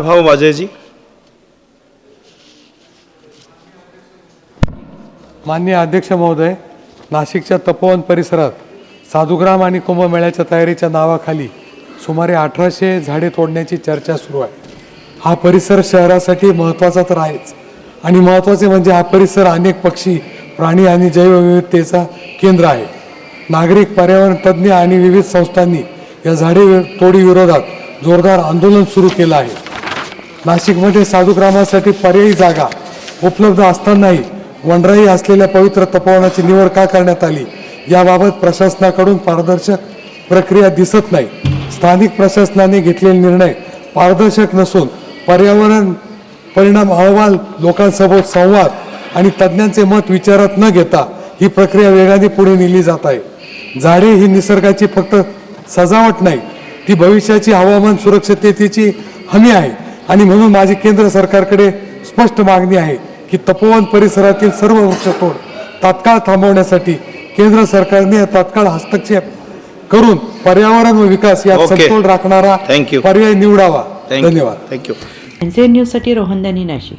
भाऊ माझेजी माननीय अध्यक्ष महोदय नाशिकच्या तपोवन परिसरात साधुग्राम आणि कुंभमेळ्याच्या तयारीच्या नावाखाली सुमारे अठराशे झाडे तोडण्याची चर्चा सुरू आहे. हा परिसर शहरासाठी महत्त्वाचा तर आहेच. आणि महत्त्वाचे म्हणजे हा परिसर अनेक पक्षी प्राणी आणि जैवविविधतेचा केंद्र आहे. नागरिक पर्यावरण तज्ज्ञ आणि विविध संस्थांनी या झाडे तोडी विरोधात जोरदार आंदोलन सुरू केलं आहे. नाशिकमध्ये साधुग्रामासाठी पर्यायी जागा उपलब्ध असतानाही वनराई असलेल्या पवित्र तपोवनाची निवड का करण्यात आली? याबाबत प्रशासनाकडून पारदर्शक प्रक्रिया दिसत नाही. स्थानिक प्रशासनाने घेतलेले निर्णय पारदर्शक नसून पर्यावरण परिणाम अहवाल लोकांसोबत संवाद आणि तज्ज्ञांचे मत विचारात न घेता ही प्रक्रिया वेगाने पुढे नेली जात आहे. झाडे ही निसर्गाची फक्त सजावट नाही ती भविष्याची हवामान सुरक्षिततेची हमी आहे. आणि म्हणून माझी केंद्र सरकारकडे स्पष्ट मागणी आहे की तपोवन परिसरातील सर्व वृक्षतोड तात्काळ थांबवण्यासाठी केंद्र सरकारने तात्काळ हस्तक्षेप करून पर्यावरण व विकास यात Okay. समतोल राखणारा. पर्याय निवडावा. धन्यवाद. थँक्यू एन न्यूजसाठी रोहन दानी नाशिक.